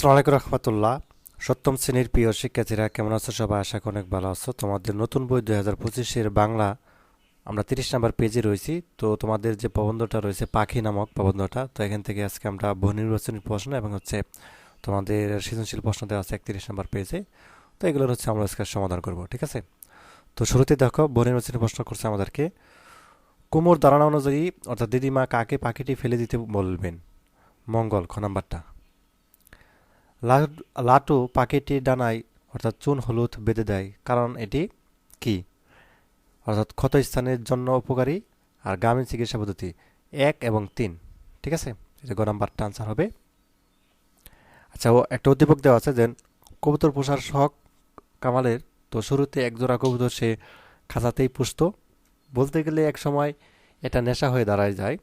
আসসালামাইকুম রহমতুল্লাহ। সপ্তম শ্রেণির প্রিয় শিক্ষার্থীরা কেমন আছো? সবাই আশা করি অনেক ভালো আছো। তোমাদের নতুন বই দুই হাজার পঁচিশের বাংলা আমরা তিরিশ নাম্বার পেজে রয়েছি। তো তোমাদের যে প্রবন্ধটা রয়েছে, পাখি নামক প্রবন্ধটা, তো এখান থেকে আজকে আমরা বহু নির্বাচনী প্রশ্ন এবং হচ্ছে তোমাদের সৃজনশীল প্রশ্ন দেওয়া আছে একত্রিশ নাম্বার পেজে। তো এগুলোর হচ্ছে আমরা আজকে সমাধান করব, ঠিক আছে? তো শুরুতে দেখো, বহু নির্বাচনী প্রশ্ন করছে আমাদেরকে। কুমোর ধারণা অনুযায়ী, অর্থাৎ দিদিমা কাকে পাখিটি ফেলে দিতে বলবেন? মঙ্গল, খ নাম্বারটা। লাটু পাখিটির ডানায়, অর্থাৎ চুন হলুদ বেঁধে দেয়। কারণ এটি কি? অর্থাৎ ক্ষত স্থানের জন্য উপকারী আর গ্রামীণ চিকিৎসা পদ্ধতি এক এবং তিন। ঠিক আছে? এটা গ নাম্বারটা আনসার হবে। আচ্ছা ও একটা উদ্দীপক দেওয়া আছে যে কবুতর পোষার শখ কামালের, তো শুরুতে একজোড়া কবুতর সে খাঁচাতেই পুষত। বলতে গেলে এক সময় এটা নেশা হয়ে দাঁড়ায় যায়।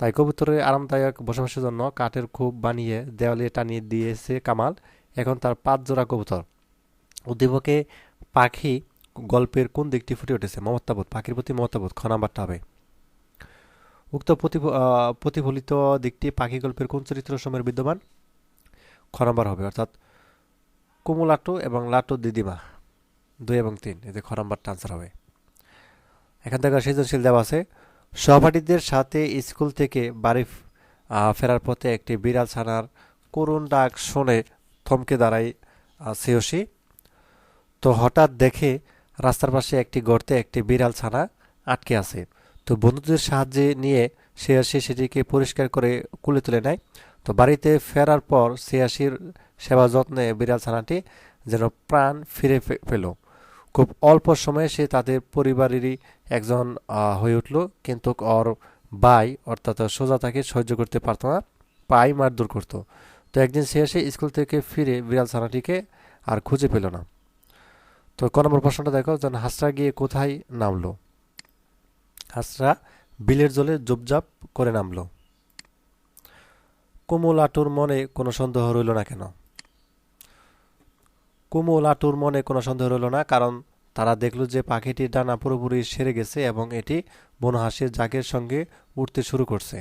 তাই কবুতরের আরামদায়ক বসবাসের জন্য কাঠের খুব বানিয়ে দেওয়ালে টানিয়ে দিয়েছে কামাল, এখন তার পাঁচ জোড়া কবুতর। উদ্দীপকে পাখি গল্পের কোন দিকটি ফুটে উঠেছে? মমতাবোধ পাখির প্রতি মমতাবোধ খ হবে। উক্ত প্রতিফলিত দিকটি পাখি গল্পের কোন চরিত্র সময়ের বিদ্যমান? খ হবে, অর্থাৎ কুমু লাটু এবং লাটু দিদিমা, দুই এবং তিন, এতে খ নাম্বারটা আনসার হবে। এখান থেকে সৃজনশীল দেওয়া আছে। সহপাঠীদের সাথে স্কুল থেকে বাড়ি ফেরার পথে একটি বিড়াল ছানার করুণ ডাক শুনে থমকে দাঁড়ায় শ্রেয়সী। তো হঠাৎ দেখে রাস্তার পাশে একটি গর্তে একটি বিড়াল ছানা আটকে আছে। তো বন্ধুদের সাহায্যে নিয়ে শ্রেয়াসী সেটিকে পরিষ্কার করে কুলে তুলে নেয়। তো বাড়িতে ফেরার পর শ্রেয়াসীর সেবা যত্নে বিড়াল ছানাটি যেন প্রাণ ফিরে পেল। খুব অল্প সময়ে সে তাদের পরিবারেরই একজন হয়ে উঠল। কিন্তু ওর বাই অর্থাৎ সোজা তাকে সহ্য করতে পারতো না, পাই মারধর করতো। তো একদিন সে এসে স্কুল থেকে ফিরে বিড়াল ছানাটিকে আর খুঁজে পেল না। তো ক নম্বর প্রশ্নটা দেখো, যেন হাসরা গিয়ে কোথায় নামলো? হাসরা বিলের জলে জুপজাপ করে নামলো। কুমু আটুর মনে কোনো সন্দেহ রইল না কেন? কুমু লাটুর মনে কোনো সন্দেহ রইল না, কারণ তারা দেখল যে পাখিটির ডানা পুরোপুরি সেরে গেছে এবং এটি বনহাসির জাকের সঙ্গে উঠতে শুরু করছে।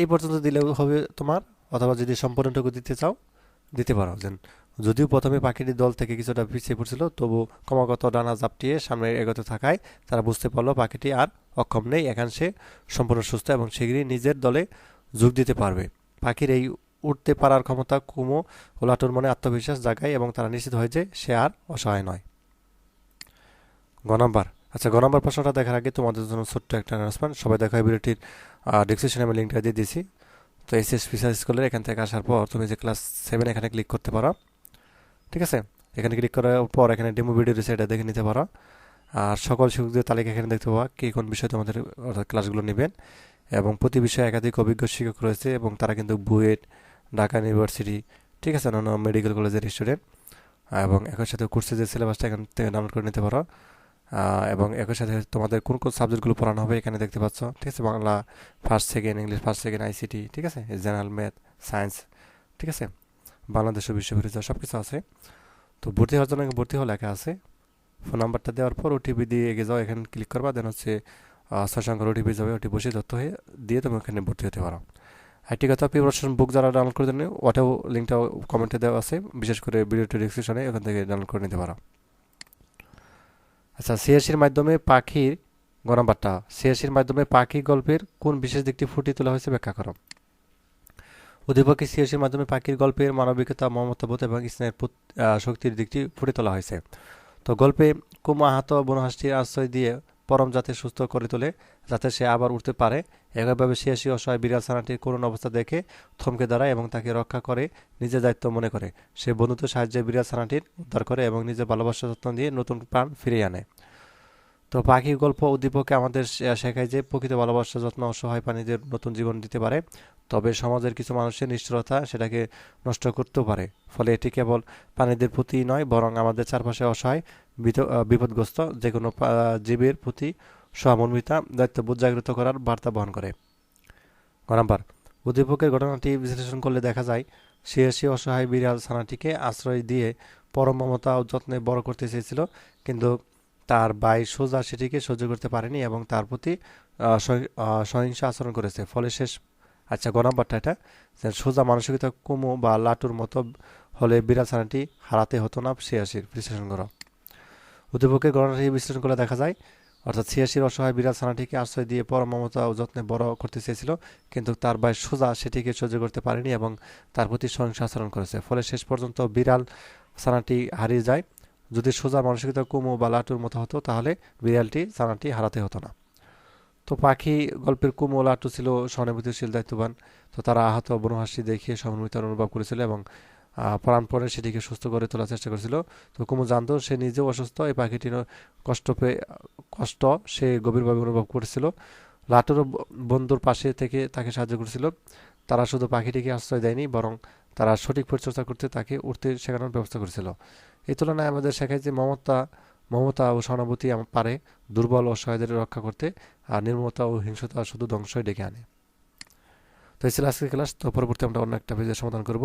এই পর্যন্ত দিলে হবে তোমার? অথবা যদি সম্পূর্ণটুকু দিতে চাও, দিতে পারো। যেন যদিও প্রথমে পাখিটির দল থেকে কিছুটা পিছিয়ে পড়ছিল, তবু ক্রমাগত ডানা জাপটিয়ে সামনে এগোতে থাকায় তারা বুঝতে পারল পাখিটি আর অক্ষম নেই। একাংশে সম্পূর্ণ সুস্থ এবং শীঘ্রই নিজের দলে যোগ দিতে পারবে। পাখির এই উঠতে পারার ক্ষমতা কুমো ও লাটুর মনে আত্মবিশ্বাস জাগায় এবং তারা নিশ্চিত হয় যে সে আর অসহায় নয়। গ নাম্বার। আচ্ছা গ নাম্বার প্রশ্নটা দেখার আগে তোমাদের জন্য ছোট্ট একটা অ্যানাউন্সমেন্ট সবাই দেখা হয় ভিডিওটির ডিসক্রিপশনে আমি লিঙ্কটা দিয়ে দিয়েছি। তো এসএস ফিসার স্কুলের এখান থেকে আসার পর তুমি যে ক্লাস সেভেন এখানে ক্লিক করতে পারো। ঠিক আছে? এখানে ক্লিক করার পর এখানে ডেমো ভিডিও রয়েছে, এটা দেখে নিতে পারো। আর সকল শিক্ষকদের তালিকা এখানে দেখতে পাবা কে কোন বিষয়ে তোমাদের, অর্থাৎ ক্লাসগুলো নেবেন। এবং প্রতি বিষয়ে একাধিক অভিজ্ঞ শিক্ষক রয়েছে এবং তারা কিন্তু বুয়েট ঢাকা ইউনিভার্সিটি ঠিক আছে অন্যান্য মেডিকেল কলেজের স্টুডেন্ট এবং একই সাথে কোর্সের যে সিলেবাসটা এখান থেকে ডাউনলোড করে নিতে পারো। এবং একই সাথে তোমাদের কোন কোন সাবজেক্টগুলো পড়ানো হবে এখানে দেখতে পাচ্ছ, ঠিক আছে, Bangla first second English first second ICT ঠিক আছে জেনারেল ম্যাথ সায়েন্স ঠিক আছে, বাংলাদেশ বিশ্ববিদ্যালয় সব কিছু আছে। তো ভর্তি হওয়ার জন্য ভর্তি হওয়া লেখা আছে। ফোন নাম্বারটা দেওয়ার পর ওটিপি দিয়ে এগিয়ে যাও, এখানে ক্লিক করবা দেন হচ্ছে ছয় সংখ্যার ওটিপি যাবে ওটি বসে তথ্য হয়ে, দিয়ে তুমি ওখানে ভর্তি হতে পারো। আইটি কথা প্রিপারেশন বুক যারা ডাউনলোড করে দেন ওটাও লিঙ্কটাও কমেন্টে দেওয়া আছে, বিশেষ করে ভিডিওটি ডিসক্রিপশনে ওখান থেকে ডাউনলোড করে নিতে পারো। আচ্ছা সিএসির মাধ্যমে পাখির গণবার্তা সিএসির মাধ্যমে পাখি গল্পের কোন বিশেষ দিকটি ফুটিয়ে তোলা হয়েছে ব্যাখ্যা করো। উদ্দীপকে সিএসির মাধ্যমে পাখির গল্পের মানবিকতা মমতাবোধ এবং স্নেহের শক্তির দিকটি ফুটিয়ে তোলা হয়েছে। তো গল্পে কুমাহাত বনহাসটির আশ্রয় দিয়ে পরম যাতে সুস্থ করে তোলে, যাতে সে আবার উঠতে পারে একইভাবে সিয়াসি অসহায় বিড়াল ছানাটির করুণ অবস্থা দেখে থমকে দাঁড়ায় এবং তাকে রক্ষা করে নিজের দায়িত্ব মনে করে। সে বন্ধুত্বের সাহায্যে বিড়াল ছানাটির উদ্ধার করে এবং নিজের ভালোবাসার যত্ন দিয়ে নতুন প্রাণ ফিরিয়ে আনে। তো পাখি গল্প উদ্দীপকে আমাদের শেখায় যে প্রকৃত ভালোবাসা যত্ন অসহায় প্রাণীদের নতুন জীবন দিতে পারে, তবে সমাজের কিছু মানুষের নিষ্ঠুরতা সেটাকে নষ্ট করতেও পারে। ফলে এটি কেবল প্রাণীদের প্রতি নয়, বরং আমাদের চারপাশে অসহায় বিপদগ্রস্ত যে কোনো জীবের প্রতি সহমর্মিতা দায়িত্ববোধ জাগ্রত করার বার্তা বহন করে। গ নাম্বার উদ্দীপকের ঘটনাটি বিশ্লেষণ করলে দেখা যায়, সে অসহায় বিড়াল ছানাটিকে আশ্রয় দিয়ে পরম মমতা ও যত্নে বড় করতে চেয়েছিল, কিন্তু তার ভাই সোজা সেটিকে সহ্য করতে পারেনি এবং তার প্রতি সহিংস আচরণ করেছে। ফলে শেষ আচ্ছা গ এটা যে সোজা মানসিকতা কুমু বা লাটুর মতো হলে বিড়াল ছানাটি হারাতে হতো না ছিয়াশির বিশ্লেষণ করো। উদ্দীপকের গণনাটি বিশ্লেষণ করলে দেখা যায় অর্থাৎ ছিয়াশির অসহায় বিড়াল ছানাটিকে আশ্রয় দিয়ে পরম মমতা ও যত্নে বড় করতে চেয়েছিল, কিন্তু তার ভাই সোজা সেটিকে সহ্য করতে পারেনি এবং তার প্রতি সহিংস আচরণ করেছে। ফলে শেষ পর্যন্ত বিড়াল ছানাটি হারিয়ে যায়। যদি সোজা মানসিকতা কুমু বা লাটুর মতো হতো, তাহলে বিড়ালটি ছানাটি হারাতে হতো না। তো পাখি গল্পের কুমু লাটু ছিল সহানুভূতিশীল, দায়িত্ববান। তো তারা আহত বনহাসি দেখিয়ে সমন্বিত অনুভব করেছিল এবং প্রাণপণে সেটিকে সুস্থ করে তোলার চেষ্টা করেছিল। তো কুমু জানতো সে নিজেও অসুস্থ, এই পাখিটির কষ্ট পেয়ে কষ্ট সে গভীরভাবে অনুভব করেছিল। লাটুরও বন্ধুর পাশে থেকে তাকে সাহায্য করেছিল। তারা শুধু পাখিটিকে আশ্রয় দেয়নি, বরং তারা সঠিক পরিচর্যা করতে তাকে উঠতে শেখানোর ব্যবস্থা করেছিল। এই তুলনায় আমাদের শেখায় যে মমতা মমতা ও সহানুভূতি পারে দুর্বল ও অসহায়দের রক্ষা করতে, আর নির্মতা ও হিংসতা শুধু ধ্বংসই ডেকে আনে। তো এই ছিল আজকের ক্লাস। তো পরবর্তী আমরা অন্য একটা পেজের সমাধান করব।